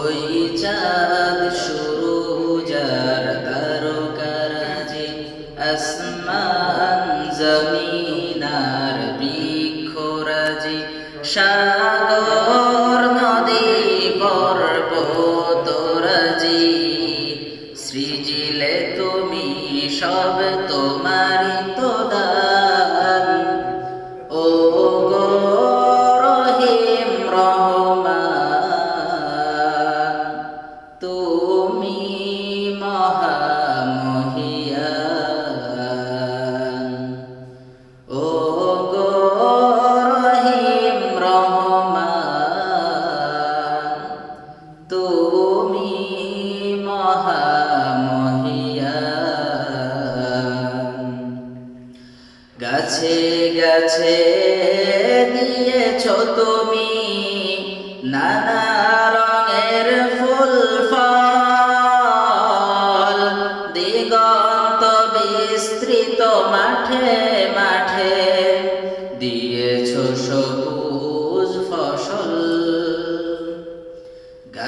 ওই চাঁদ শুরু যার তারকারাজি আসমান জমিনার বৃক্ষরাজি। সাগর তুমি মহামহিয়ান গাছে গাছে দিয়েছ তুমি নানা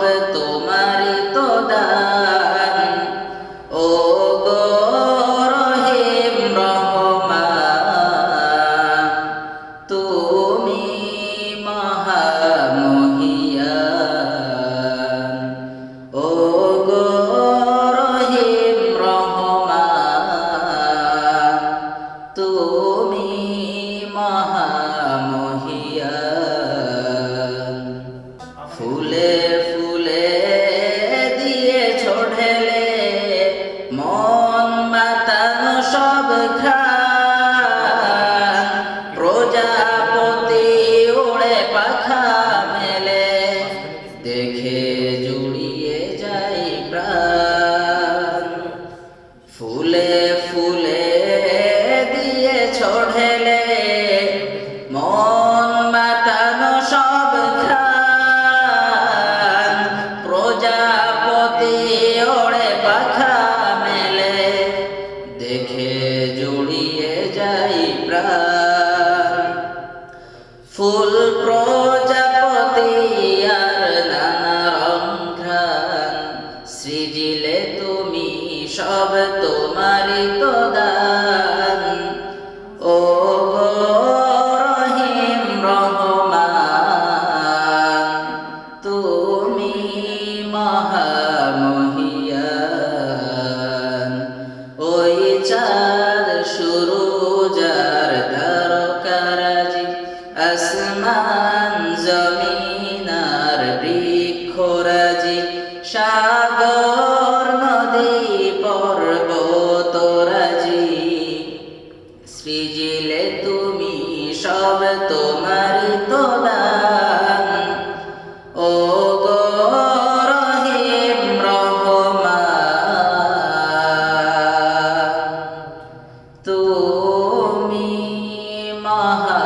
সব তোমারই তো দান। ও রহিম রহমান তুমি মহামহিয়ান। ও রহিম জুড়িয়ে যাই প্রাণ। ফুলে ফুলে দিয়ে ছড়েলে, মন মাতানো সব খান প্রজাপতি ওড়ে পাখা মেলে, দেখে জুড়িয়ে যাই প্রাণ। ফুল প্রজাপতি ও রহিম রহমান, তুমি মহামহিয়ান। ওই চাঁদ শুরু যার তারকারাজি আসমান জমিনার বৃক্ষরাজি, সাগর নদী দিলে তুমি সব তোমার তো ও গো রহিম রহমান তুমি মহা